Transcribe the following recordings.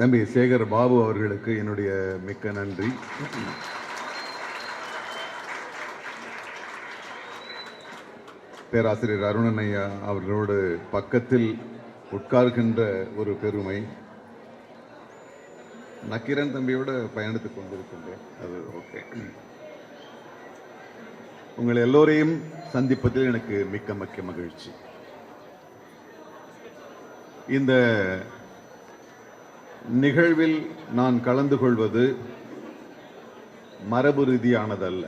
தம்பி சேகர் பாபு அவர்களுக்கு என்னுடைய மிக்க நன்றி. பேராசிரியர் அருணன் ஐயா அவர்களோடு பக்கத்தில் உட்கார்கின்ற ஒரு பெருமை. நக்கீரன் தம்பியோட பயணித்துக் கொண்டிருக்கின்றேன் அது ஓகே உங்கள் எல்லோரையும் சந்திப்பதில் எனக்கு மிக்க மிக்க மகிழ்ச்சி. இந்த நிகழ்வில் நான் கலந்து கொள்வது மரபு ரீதியானதல்ல.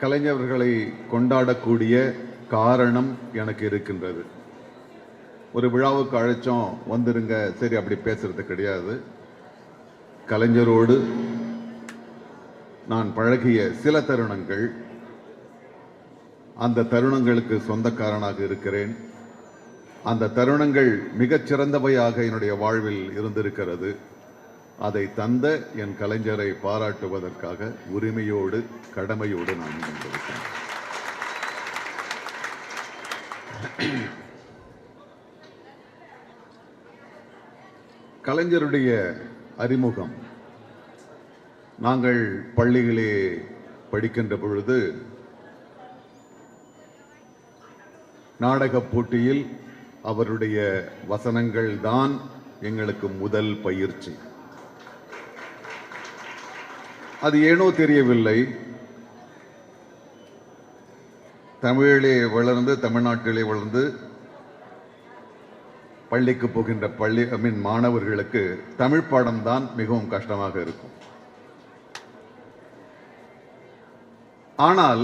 கலைஞர்களை கொண்டாடக்கூடிய காரணம் எனக்கு இருக்கின்றது. ஒரு விழாவுக்கு அழைச்சோம் வந்துருங்க. சரி அப்படி பேசுறது கிடையாது. கலைஞரோடு நான் பழகிய சில தருணங்கள் அந்த தருணங்களுக்கு சொந்தக்காரனாக இருக்கிறேன். அந்த தருணங்கள் மிகச் சிறந்தவையாக என்னுடைய வாழ்வில் இருந்திருக்கிறது. அதை தந்த என் கலைஞரை பாராட்டுவதற்காக உரிமையோடு கடமையோடு நான் கொண்டிருக்கிறேன் கலைஞருடைய அறிமுகம். நாங்கள் பள்ளிகளே படிக்கின்ற பொழுது நாடகப் போட்டியில் அவருடைய வசனங்கள் தான் எங்களுக்கு முதல் பயிற்சி. அது ஏனோ தெரியவில்லை. தமிழிலே வளர்ந்து தமிழ்நாட்டிலே வளர்ந்து பள்ளிக்கு போகின்ற பள்ளி ஐ மீன் மாணவர்களுக்கு தமிழ் பாடம் தான் மிகவும் கஷ்டமாக இருக்கும். ஆனால்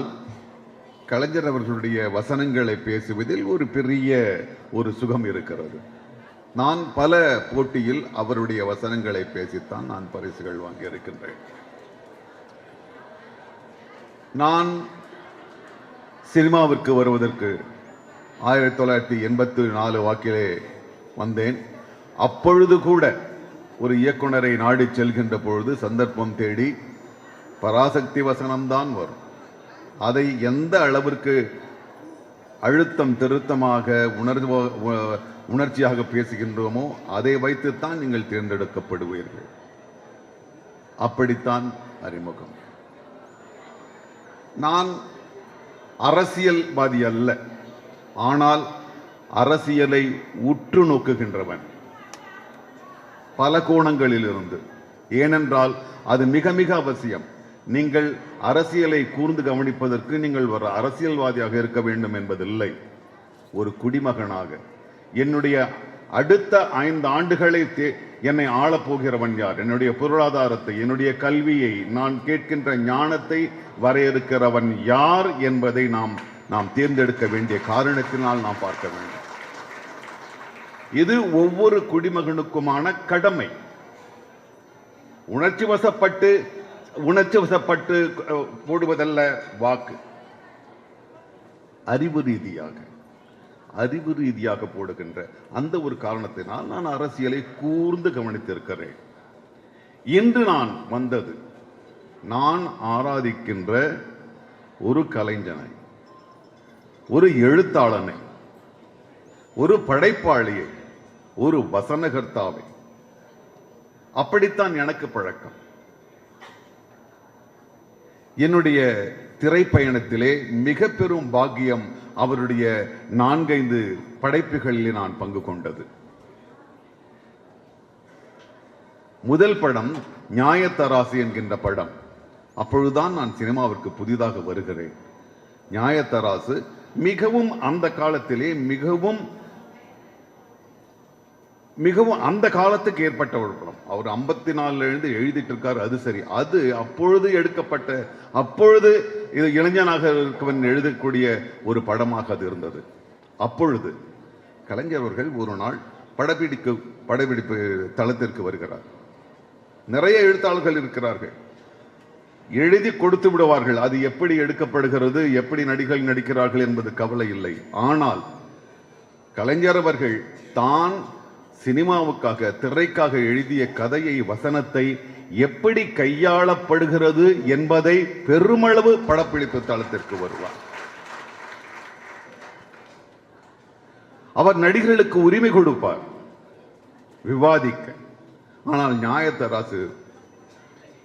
கலைஞர் அவர்களுடைய வசனங்களை பேசுவதில் ஒரு பெரிய ஒரு சுகம் இருக்கிறது. நான் பல போட்டியில் அவருடைய வசனங்களை பேசித்தான் நான் பரிசுகள் வாங்கியிருக்கின்றேன் நான் சினிமாவிற்கு வருவதற்கு ஆயிரத்தி தொள்ளாயிரத்தி எண்பத்தி நாலு வாக்கிலே வந்தேன். அப்பொழுது கூட ஒரு இயக்குனரை நாடி செல்கின்ற பொழுது சந்தர்ப்பம் தேடி பராசக்தி வசனம்தான் வரும். அதை எந்த அளவிற்கு அழுத்தம் திருத்தமாக உணர்வு உணர்ச்சியாக பேசுகின்றோமோ அதை வைத்துத்தான் நீங்கள் தேர்ந்தெடுக்கப்படுவீர்கள். அப்படித்தான் அறிமுகம். நான் அரசியல்வாதி அல்ல. ஆனால் அரசியலை உற்று நோக்குகின்றவன். பல கோணங்களில் இருந்து ஏனென்றால் அது மிக மிக அவசியம். நீங்கள் அரசியலை கூர்ந்து கவனிப்பதற்கு நீங்கள் ஒரு அரசியல்வாதியாக இருக்க வேண்டும் என்பதில்லை. ஒரு குடிமகனாக. என்னுடைய அடுத்த ஐந்து ஆண்டுகளை தே- என்னை ஆளப்போகிறவன் யார்? என்னுடைய பொருளாதாரத்தை என்னுடைய கல்வியை நான் கேட்கின்ற ஞானத்தை வரையறுக்கிறவன் யார் என்பதை நாம் நாம் தேர்ந்தெடுக்க வேண்டிய காரணத்தினால் நாம் பார்க்க வேண்டும். இது ஒவ்வொரு குடிமகனுக்குமான கடமை. உணர்ச்சி வசப்பட்டு உணர்ச்சி வசப்பட்டு போடுவதல்ல வாக்கு. அறிவு ரீதியாக அறிவு ரீதியாக போடுகின்ற அந்த ஒரு காரணத்தினால் நான் அரசியலை கூர்ந்து கவனித்திருக்கிறேன். இன்று நான் வந்தது நான் ஆராதிக்கின்ற ஒரு கலைஞனை ஒரு எழுத்தாளனை ஒரு படைப்பாளியை ஒரு வசனகர்த்தாவை. அப்படித்தான் எனக்கு பழக்கம். என்னுடைய திரைப்பயணத்திலே மிக பெரும் பாக்கியம் அவருடைய நான்கைந்து படைப்புகளில் நான் பங்கு கொண்டது. முதல் படம் நியாயத்தராசு என்கின்ற படம். அப்பொழுதுதான் நான் சினிமாவிற்கு புதிதாக வருகிறேன். நியாயத்தராசு மிகவும் அந்த காலத்திலே மிகவும் மிகவும் அந்த காலத்துக்கு ஏற்பட்ட ஒரு படம். அவர் ஐம்பத்தி நாலுலேருந்து எழுதிட்டு இருக்காரு அது சரி. அது அப்பொழுது எடுக்கப்பட்ட அப்பொழுது இது இளைஞனாக இருக்கவன் எழுதக்கூடிய ஒரு படமாக அது இருந்தது. அப்பொழுது கலைஞர் அவர்கள் ஒரு நாள் படப்பிடிக்கு படப்பிடிப்பு தளத்திற்கு வருகிறார். நிறைய எழுத்தாளர்கள் இருக்கிறார்கள். எழுதி கொடுத்து விடுவார்கள். அது எப்படி எடுக்கப்படுகிறது எப்படி நடிகள் நடிக்கிறார்கள் என்பது கவலை இல்லை. ஆனால் கலைஞர் அவர்கள் தான் சினிமாவுக்காக திரைக்காக எழுதிய கதையை வசனத்தை எப்படி கையாளப்படுகிறது என்பதை பெருமளவு படப்பிடிப்பு தளத்திற்கு வருவார். அவர் நடிகர்களுக்கு உரிமை கொடுப்பார். விவாதிக்க. ஆனால் நியாயத்தராசு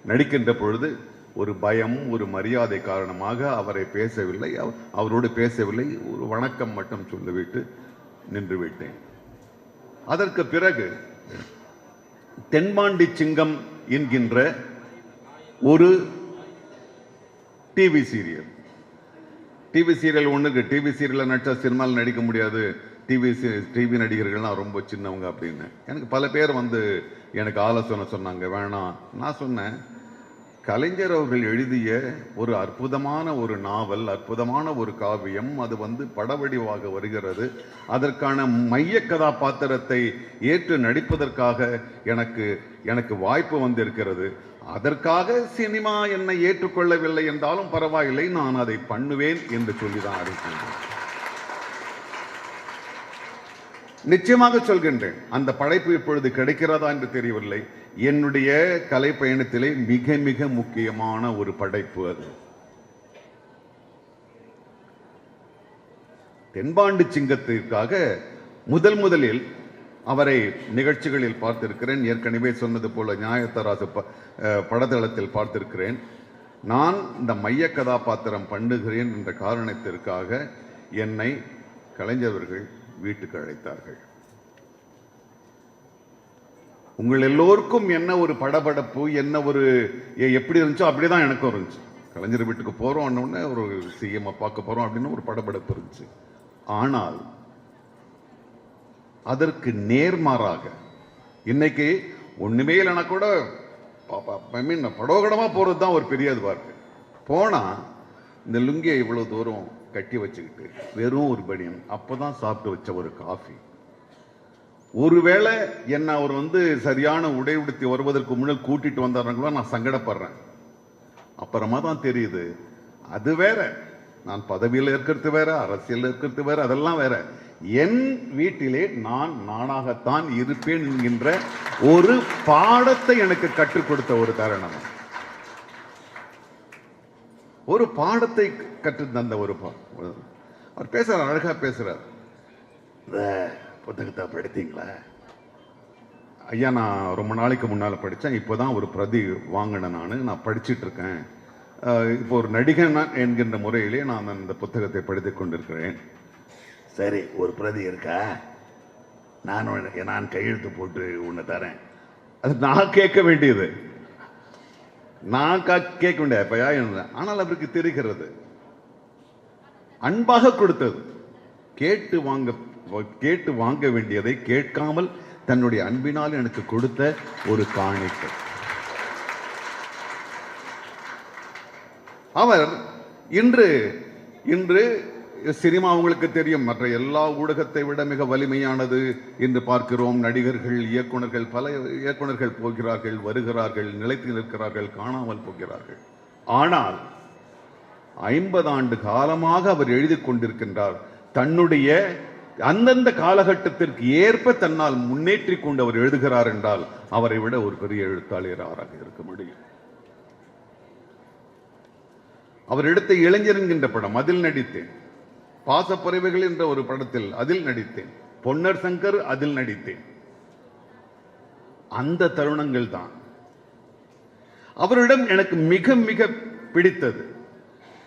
நடிக்கின்ற பொழுது ஒரு பயம் ஒரு மரியாதை காரணமாக அவரை பேசவில்லை. அவரோடு பேசவில்லை. ஒரு வணக்கம் மட்டும் சொல்லிவிட்டு நின்று விட்டேன் அதற்கு பிறகு தென்பாண்டி சிங்கம் என்கின்ற ஒரு டிவி சீரியல் டிவி சீரியல் ஒண்ணுக்கு டிவி சீரியல்ல நடிச்சா சினிமாவில் நடிக்க முடியாது. டிவி டிவி நடிகர்கள்லாம் ரொம்ப சின்னவங்க அப்படின்னு. எனக்கு பல பேர் வந்து எனக்கு ஆலோசனை சொன்னாங்க வேணாம். நான் சொன்னேன் கலைஞர் அவர்கள் எழுதிய ஒரு அற்புதமான ஒரு நாவல் அற்புதமான ஒரு காவியம் அது வந்து படவடிவாக வருகிறது. அதற்கான மைய கதாபாத்திரத்தை ஏற்று நடிப்பதற்காக எனக்கு எனக்கு வாய்ப்பு வந்திருக்கிறது. அதற்காக சினிமா என்னை ஏற்றுக்கொள்ளவில்லை என்றாலும் பரவாயில்லை நான் அதை பண்ணுவேன் என்று சொல்லிதான் அறிவிக்கின்றேன் நிச்சயமாக சொல்கின்றேன். அந்த படைப்பு இப்பொழுது கிடைக்கிறதா என்று தெரியவில்லை. என்னுடைய கலை பயணத்திலே மிக மிக முக்கியமான ஒரு படைப்பு அது. தென்பாண்டு சிங்கத்திற்காக முதல் முதலில் அவரை நிகழ்ச்சிகளில் பார்த்திருக்கிறேன். ஏற்கனவே சொன்னது போல நியாயத்தராசு படத்தளத்தில் பார்த்திருக்கிறேன். நான் இந்த மைய கதாபாத்திரம் பண்ணுகிறேன் என்ற காரணத்திற்காக என்னை கலைஞர்கள் வீட்டுக்கு அழைத்தார்கள். உங்கள் எல்லோருக்கும் என்ன ஒரு படபடப்பு என்ன ஒரு எப்படி இருந்துச்சோ அப்படிதான் எனக்கும் இருந்துச்சு. கலைஞர் வீட்டுக்கு போறோம் உடனே ஒரு சிஎம் பார்க்க போறோம் அப்படின்னு ஒரு படபடப்பு இருந்துச்சு. ஆனால் அதற்கு நேர்மாறாக இன்னைக்கு ஒண்ணுமே இல்லைனா கூட ஐ மீன் படோகடமா போறது தான் ஒரு பெரிய இதுவாக இருக்கு. போனா இந்த லுங்கியை இவ்வளவு தூரம் கட்டி வச்சுக்கிட்டு வெறும் ஒரு பனியன். அப்பதான் சாப்பிட்டு வச்ச ஒரு காஃபி ஒருவேளை என்னை அவர் வந்து சரியான உடை உடுத்தி வருவதற்கு முன்னால் கூட்டிட்டு வந்தாருங்களோ நான் சங்கடப்படுறேன். அப்புறமா தான் தெரியுது. அது வேற. நான் பதவியில் இருக்கிறது வேற அரசியல் இருக்கிறது வேற அதெல்லாம் வேற. என் வீட்டிலே நான் நானாகத்தான் இருப்பேன் என்கின்ற ஒரு பாடத்தை எனக்கு கற்றுக் கொடுத்த ஒரு தருணம். ஒரு பாடத்தை கற்று தந்த ஒரு பா- அவர் பேசுறார் அழகா பேசுறார். இந்த புத்தகத்தை படித்தீங்களா ஐயா நான் ரொம்ப நாளைக்கு முன்னால் படித்தேன் இப்போ தான் ஒரு பிரதி வாங்கினேன் நான். நான் படிச்சுட்டு இருக்கேன். இப்போ ஒரு நடிகன் என்கின்ற முறையிலே நான் அந்த புத்தகத்தை படித்துக் கொண்டிருக்கிறேன். சரி ஒரு பிரதி இருக்கா? நான் நான் கையெழுத்து போட்டு ஒன்று தரேன். அது நான் கேட்க வேண்டியது. நான் கேட்க வேண்டிய அப்பயா ஆனால் அவருக்கு தெரிகிறது. அன்பாக கொடுத்தது. கேட்டு வாங்க கேட்டு வாங்க வேண்டியதை கேட்காமல் தன்னுடைய அன்பினால் எனக்கு கொடுத்த ஒரு காணிக்கை. அவர் இன்று இன்று சினிமா உங்களுக்கு தெரியும். மற்ற எல்லா ஊடகத்தை விட மிக வலிமையானது என்று பார்க்கிறோம். நடிகர்கள் இயக்குனர்கள் பல இயக்குனர்கள் போகிறார்கள் வருகிறார்கள் நிலைத்து நிற்கிறார்கள் காணாமல் போகிறார்கள். ஆனால் ஐம்பது ஆண்டு காலமாக அவர் எழுதி கொண்டிருக்கின்றார். தன்னுடைய அந்தந்த காலகட்டத்திற்கு ஏற்ப தன்னால் முன்னேற்றி கொண்டு அவர் எழுதுகிறார் என்றால் அவரை விட ஒரு பெரிய எழுத்தாளர் யாராக இருக்க முடியும். அவர் எடுத்த இளைஞர் என்கின்ற படம் அதில் நடித்தேன். பாசப்பறவைகள் என்ற ஒரு படத்தில் அதில் நடித்தேன். பொன்னர் சங்கர் அதில் நடித்தேன். அந்த தருணங்கள் தான். அவரிடம் எனக்கு மிக மிக பிடித்தது.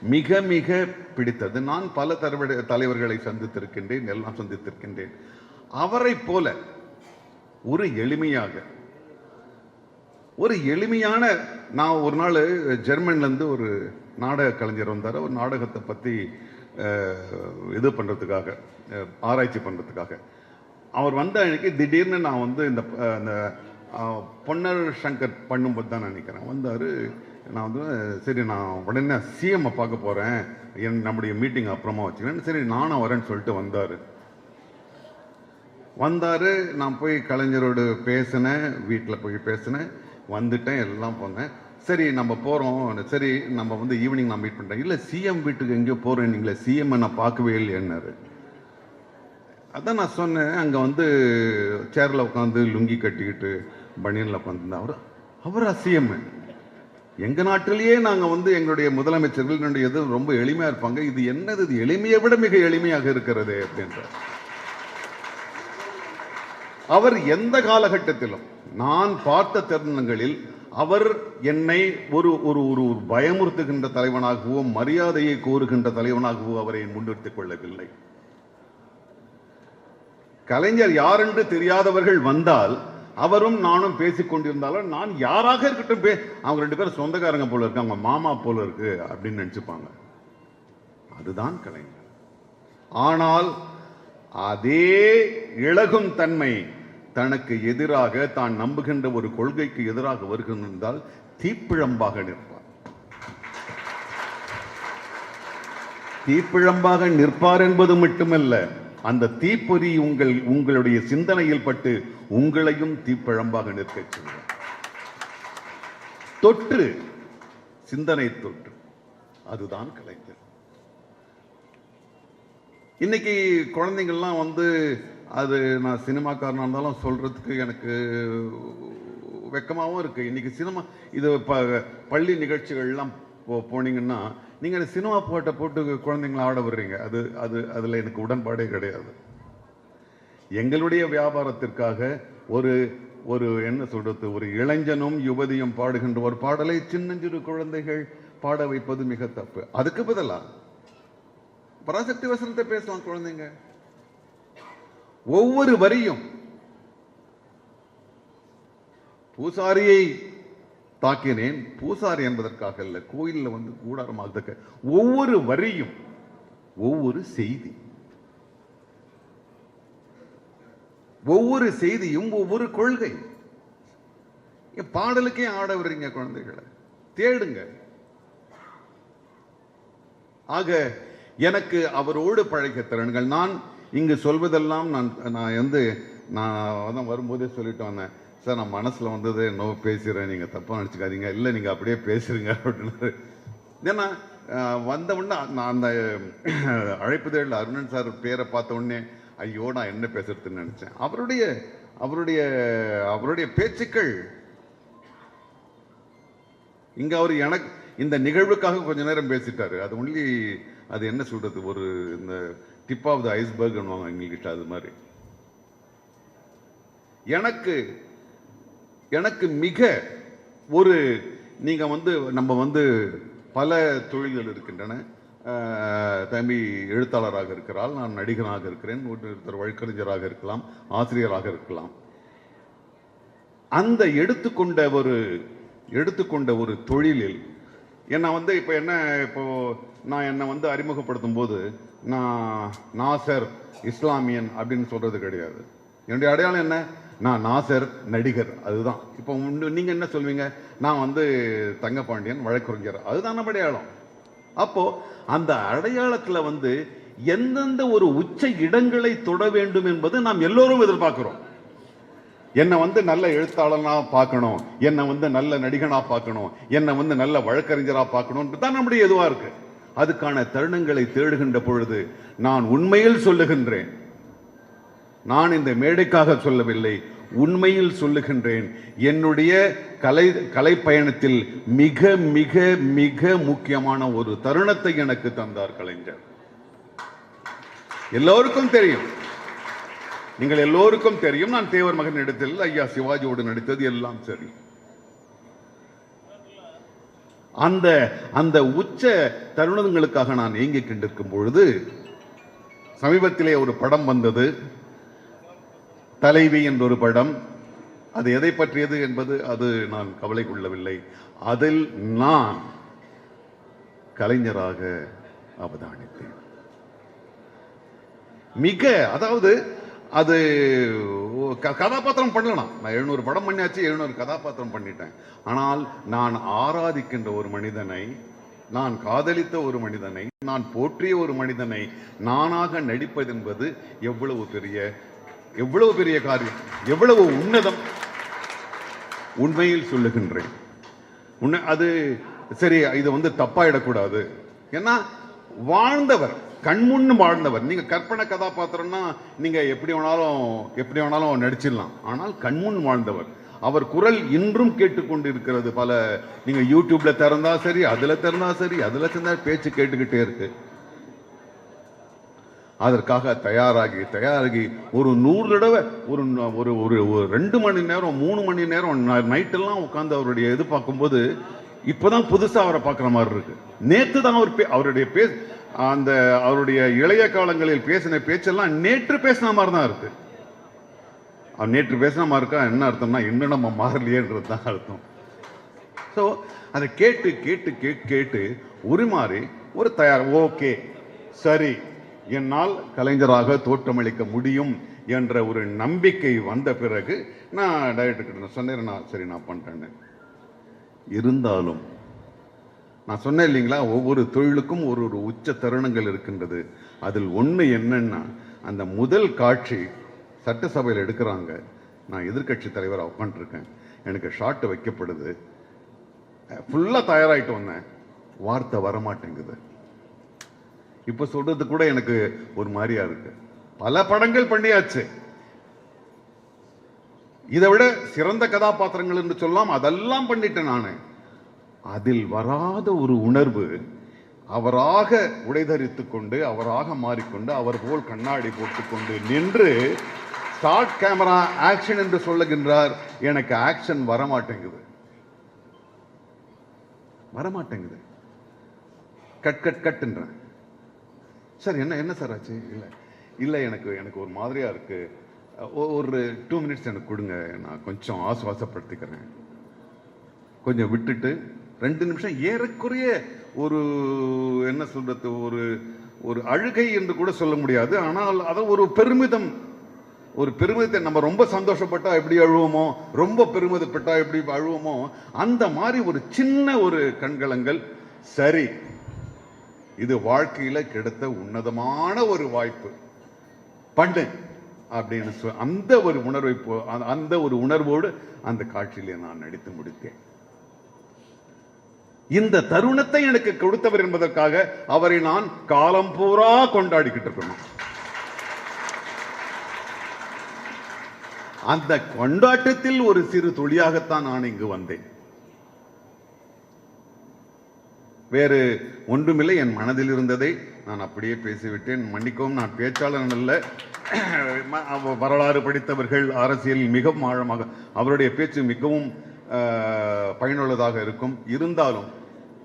மிக மிக பிடித்தது. நான் பல தலைவட தலைவர்களை சந்தித்திருக்கின்றேன் எல்லாம் சந்தித்திருக்கின்றேன். அவரை போல ஒரு எளிமையாக ஒரு எளிமையான நான் ஒரு நாள் ஜெர்மன்ல இருந்து ஒரு நாடக கலைஞர் வந்தார். ஒரு நாடகத்தை பற்றி இது பண்ணுறதுக்காக ஆராய்ச்சி பண்ணுறதுக்காக அவர் வந்த அன்றைக்கி திடீர்னு நான் வந்து இந்த அந்த பொன்னர் சங்கர் பண்ணும்போது தான் நினைக்கிறேன். வந்தார் நான் வந்து சரி நான் உடனே சிஎம்மை பார்க்க போகிறேன் என் நம்முடைய மீட்டிங் அப்புறமா வச்சுக்கிறேன். சரி நானும் வரேன்னு சொல்லிட்டு வந்தார். வந்தார் நான் போய் கலைஞரோடு பேசினேன் வீட்டில் போய் பேசினேன் வந்துட்டேன் எல்லாம் போனேன் சரி நம்ம போகிறோம் சரி நம்ம வந்து ஈவினிங் நான் மீட் பண்ணுறேன் இல்லை சிஎம் வீட்டுக்கு எங்கேயோ போகிறேன் நீங்களே. சிஎம் நான் பார்க்கவே இல்லைன்னாரு அதான் நான் சொன்னேன். அங்கே வந்து சேரில் உட்காந்து லுங்கி கட்டிக்கிட்டு பனியனில் உட்காந்துருந்தேன் அவர் அவரா சிஎம் எங்கள் நாட்டிலேயே நாங்கள் வந்து எங்களுடைய முதலமைச்சர்கள் என்னுடைய இது ரொம்ப எளிமையாக இருப்பாங்க. இது என்னது? இது எளிமையை விட மிக எளிமையாக இருக்கிறது அப்படின்ற அவர் எந்த காலகட்டத்திலும் நான் பார்த்த தருணங்களில் அவர் என்னை ஒரு ஒரு ஒரு ஒரு பயமுறுத்துகின்ற தலைவனாகவோ மரியாதையை கோருகின்ற தலைவனாகவோ அவரை முன்னிறுத்திக் கொள்ளவில்லை. கலைஞர் யார் என்று தெரியாதவர்கள் வந்தால் அவரும் நானும் பேசிக் கொண்டிருந்தாலும் நான் யாராக இருக்கட்டும் பே அவங்க ரெண்டு பேரும் சொந்தக்காரங்க போல இருக்கு அவங்க மாமா போல இருக்கு அப்படின்னு நினச்சிப்பாங்க. அதுதான் கலைஞர். ஆனால் அதே இழகும் தன்மை தனக்கு எதிராக தான் நம்புகின்ற ஒரு கொள்கைக்கு எதிராக வருகின்றால் தீப்பிழம்பாக நிற்பார். தீப்பிழம்பாக நிற்பார் என்பது மட்டுமல்ல அந்த தீப்பொறி உங்கள் உங்களுடைய சிந்தனையில் பட்டு உங்களையும் தீப்பிழம்பாக நிற்கச் செய்வார். தொற்று சிந்தனை தொற்று அதுதான் கலைஞர். இன்னைக்கு குழந்தைங்கள்லாம் வந்து அது நான் சினிமாக்காரனாக இருந்தாலும் சொல்றதுக்கு எனக்கு வெக்கமாகவும் இருக்கு. இன்னைக்கு சினிமா இது ப பள்ளி நிகழ்ச்சிகள்லாம் போ போனீங்கன்னா நீங்க சினிமா பாட்டை போட்டு குழந்தைங்களை ஆட விடுறீங்க. அது அது அதுல எனக்கு உடன்பாடே கிடையாது. எங்களுடைய வியாபாரத்திற்காக ஒரு ஒரு என்ன சொல்றது ஒரு இளைஞனும் யுவதியும் பாடுகின்ற ஒரு பாடலை சின்னஞ்சிறு குழந்தைகள் பாட வைப்பது மிக தப்பு. அதுக்கு பதிலா பராசக்தி வசனத்தை பேசலாம் குழந்தைங்க. ஒவ்வொரு வரியும் பூசாரியை தாக்கினேன். பூசாரி என்பதற்காக அல்ல கோயில்ல வந்து கூடாரமாக ஒவ்வொரு வரியும் ஒவ்வொரு செய்தி. ஒவ்வொரு செய்தியும் ஒவ்வொரு கொள்கை. பாடலுக்கே ஆட விடுறீங்க குழந்தைகளை? தேடுங்க. ஆக எனக்கு அவரோடு பழகிய திறன்கள் நான் இங்கு சொல்வதெல்லாம் நான் நான் வந்து நான் அதான் வரும்போதே சொல்லிட்டு வந்தேன். சார் நான் மனசுல வந்தது நோ பேசுகிறேன் நீங்க தப்பாக நினச்சிக்காதீங்க. இல்லை நீங்க அப்படியே பேசுறீங்க. அப்படின்னு ஏன்னா வந்தவுடனே வந்த உடனே நான் அந்த அழைப்புதழில் அருணன் சார் பேரை பார்த்த உடனே ஐயோ நான் என்ன பேசுறதுன்னு நினச்சேன். அவருடைய அவருடைய அவருடைய பேச்சுக்கள் இங்க அவர் எனக்கு இந்த நிகழ்வுக்காக கொஞ்ச நேரம் பேசிட்டாரு. அது ஒன்லி அது என்ன சொல்றது? ஒரு இந்த டிப் ஆஃப் த ஐஸ்பர்க் எங்கள்கிட்ட அது மாதிரி. எனக்கு எனக்கு மிக ஒரு நீங்கள் வந்து நம்ம வந்து பல தொழில்கள் இருக்கின்றன. தம்பி எழுத்தாளராக இருக்கிறாள் நான் நடிகனாக இருக்கிறேன். ஒருத்தர் வழக்கறிஞராக இருக்கலாம் ஆசிரியராக இருக்கலாம். அந்த எடுத்துக்கொண்ட ஒரு எடுத்துக்கொண்ட ஒரு தொழிலில் என்னை வந்து இப்போ என்ன இப்போது நான் என்னை வந்து அறிமுகப்படுத்தும் போது நான் நாசர் இஸ்லாமியன் அப்படின்னு சொல்கிறது கிடையாது. என்னுடைய அடையாளம் என்ன? நான் நாசர் நடிகர் அதுதான். இப்போ நீங்கள் என்ன சொல்வீங்க? நான் வந்து தங்கப்பாண்டியன் வழக்கறிஞர் அதுதான் நம்ம அடையாளம். அப்போது அந்த அடையாளத்தில் வந்து எந்தெந்த ஒரு உச்ச இடங்களை தொட வேண்டும் என்பது நாம் எல்லோரும் எதிர்பார்க்கிறோம். என்னை வந்து நல்ல எழுத்தாளனாக பார்க்கணும் என்னை வந்து நல்ல நடிகனாக பார்க்கணும் என்னை வந்து நல்ல வழக்கறிஞராக பார்க்கணுன்றது தான் நம்முடைய இதுவாக இருக்குது அதுக்கான தருணங்களை தேடுகின்ற பொழுது நான் உண்மையில் சொல்லுகின்றேன். நான் இந்த மேடைக்காக சொல்லவில்லை உண்மையில் சொல்லுகின்றேன். என்னுடைய கலை கலை பயணத்தில் மிக மிக மிக முக்கியமான ஒரு தருணத்தை எனக்கு தந்தார் கலைஞர். எல்லோருக்கும் தெரியும். நீங்கள் எல்லோருக்கும் தெரியும் நான் தேவர் மகன் இடத்தில் ஐயா சிவாஜியோடு நடித்தது எல்லாம் சரி. அந்த அந்த உச்ச தருணங்களுக்காக நான் ஏங்கிக் கொண்டிருக்கும் பொழுது சமீபத்திலே ஒரு படம் வந்தது. தலைவி என்ற ஒரு படம். அது எதை பற்றியது என்பது அது நான் கவலை கொள்ளவில்லை. அதில் நான் கலைஞராக அவதானித்தேன். மிக அதாவது அது க- கதாபாத்திரம் பண்ணலாம் நான் எழுநூறு படம் பண்ணியாச்சு எழுநூறு கதாபாத்திரம் பண்ணிட்டேன். ஆனால் நான் ஆராதிக்கின்ற ஒரு மனிதனை நான் காதலித்த ஒரு மனிதனை நான் போற்றிய ஒரு மனிதனை நானாக நடிப்பது என்பது எவ்வளவு பெரிய எவ்வளவு பெரிய காரியம் எவ்வளவு உன்னதம் உண்மையில் சொல்லுகின்றேன். உன்னை அது சரி இது வந்து தப்பாயிடக்கூடாது. ஏன்னா வாழ்ந்தவர் கண்முன்னு வாழ்ந்தவர். நீங்க கற்பனை கதாபாத்திரம்னா நீங்க எப்படி வேணாலும் எப்படி வேணாலும் நடிச்சிடலாம். ஆனால் கண்முன் வாழ்ந்தவர். அவர் குரல் இன்றும் கேட்டுக்கொண்டு இருக்கிறது பல. நீங்க யூடியூப்ல திறந்தா சரி அதுல திறந்தா சரி அதுல திறந்தா பேச்சு கேட்டுக்கிட்டே இருக்கு. அதற்காக தயாராகி தயாராகி ஒரு நூறு தடவை ஒரு ஒரு ஒரு ஒரு ரெண்டு மணி நேரம் மூணு மணி நேரம் நைட்டெல்லாம் உட்காந்து அவருடைய இது பார்க்கும்போது இப்போதான் புதுசா அவரை பார்க்குற மாதிரி இருக்கு. நேற்று தான் அவர் பே- அவருடைய பே அந்த அவருடைய இளைய காலங்களில் பேசின பேச்செல்லாம் நேற்று பேசின மாதிரி தான் இருக்கு. அவர் நேற்று பேசின மாதிரி இருக்கா என்ன அர்த்தம்னா இன்னும் நம்ம மாறலையேன்றது தான் அர்த்தம். ஸோ அதை கேட்டு கேட்டு கேட்டு கேட்டு உருமாறி ஒரு தயார் ஓகே சரி என்னால் கலைஞராக தோற்றமளிக்க முடியும் என்ற ஒரு நம்பிக்கை வந்த பிறகு நான் டைரக்டர்கிட்ட சொன்னேன் நான் சரி நான் பண்ணுறேன்னு இருந்தாலும் நான் சொன்னேன் இல்லைங்களா? ஒவ்வொரு தொழிலுக்கும் ஒரு ஒரு உச்ச தருணங்கள் இருக்கின்றது. அதில் ஒன்று என்னன்னா அந்த முதல் காட்சி சட்டசபையில் எடுக்கிறாங்க. நான் எதிர்க்கட்சி தலைவராக உட்காந்துருக்கேன் எனக்கு ஷாட் வைக்கப்படுது. ஃபுல்லாக தயாராகிட்டு வந்தேன். வார்த்தை வரமாட்டேங்குது. இப்போ சொல்கிறது கூட எனக்கு ஒரு மாதிரியா இருக்கு. பல படங்கள் பண்ணியாச்சு. இதை விட சிறந்த கதாபாத்திரங்கள் என்று சொல்லலாம் அதெல்லாம் பண்ணிட்டேன் நான். அதில் வராத ஒரு உணர்வு அவராக உடைதரித்து கொண்டு அவராக மாறிக்கொண்டு அவர் போல் கண்ணாடி போட்டுக்கொண்டு நின்று ஸ்டார்ட் கேமரா ஆக்ஷன் என்று சொல்லுகின்றார். எனக்கு ஆக்ஷன் வரமாட்டேங்குது. வரமாட்டேங்குது. Cut cut கட்டுன்றேன். சார் என்ன என்ன சார் ஆச்சு? இல்லை. இல்லை எனக்கு எனக்கு ஒரு மாதிரியாக இருக்குது ஒ- ஒரு டூ மினிட்ஸ் எனக்கு கொடுங்க. நான் கொஞ்சம் ஆசுவாசப்படுத்திக்கிறேன். கொஞ்சம் விட்டுட்டு ரெண்டு நிமிஷம் ஏறக்குறைய ஒரு என்ன சொல்றது ஒரு ஒரு அழுகை என்று கூட சொல்ல முடியாது. ஆனால் அதை ஒரு பெருமிதம். ஒரு பெருமிதத்தை நம்ம ரொம்ப சந்தோஷப்பட்டா எப்படி அழுவோமோ ரொம்ப பெருமிதப்பட்டா எப்படி அழுவோமோ அந்த மாதிரி ஒரு சின்ன ஒரு கண்கலங்கள் சரி இது வாழ்க்கையில் கிடைத்த உன்னதமான ஒரு வாய்ப்பு. பண்ணு அப்படின்னு சொல் அந்த ஒரு உணர்வை அந்த- அந்த ஒரு உணர்வோடு அந்த காட்சியிலே நான் நடித்து முடித்தேன். இந்த தருணத்தை எனக்கு கொடுத்தவர் என்பதற்காக அவரை நான் காலம் பூரா கொண்டாடிக்கிட்டு இருக்கணும். அந்த கொண்டாட்டத்தில் ஒரு சிறு துளியாகத்தான் நான் இங்கு வந்தேன். வேறு ஒன்றுமில்லை என் மனதில் இருந்ததை நான் அப்படியே பேசிவிட்டேன். மன்னிக்கவும் நான் பேச்சாளன் அல்ல. அவ- வரலாறு படித்தவர்கள் அரசியலில் மிகவும் ஆழமாக அவருடைய பேச்சு மிகவும் பயனுள்ளதாக இருக்கும். இருந்தாலும்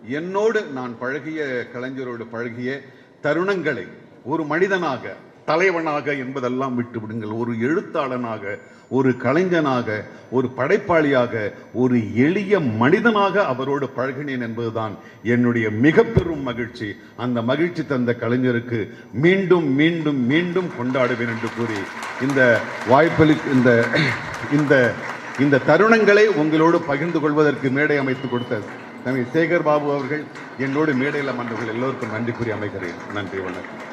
என்னோடு நான் பழகிய கலைஞரோடு பழகிய தருணங்களை ஒரு மனிதனாக தலைவனாக என்பதெல்லாம் விட்டு விடுங்கள். ஒரு எழுத்தாளனாக ஒரு கலைஞனாக ஒரு படைப்பாளியாக ஒரு எளிய மனிதனாக அவரோடு பழகினேன் என்பதுதான் என்னுடைய மிக பெரும் மகிழ்ச்சி. அந்த மகிழ்ச்சி தந்த கலைஞருக்கு மீண்டும் மீண்டும் மீண்டும் கொண்டாடுவேன் என்று கூறி இந்த வாய்ப்பளி இந்த இந்த இந்த தருணங்களை உங்களோடு பகிர்ந்து கொள்வதற்கு மேடை அமைத்து கொடுத்த தமிழ் சேகர் பாபு அவர்கள் என்னோடு மேடையில் அமர்ந்தவர்கள் எல்லோருக்கும் நன்றி கூறி அமைகிறேன். நன்றி வணக்கம்.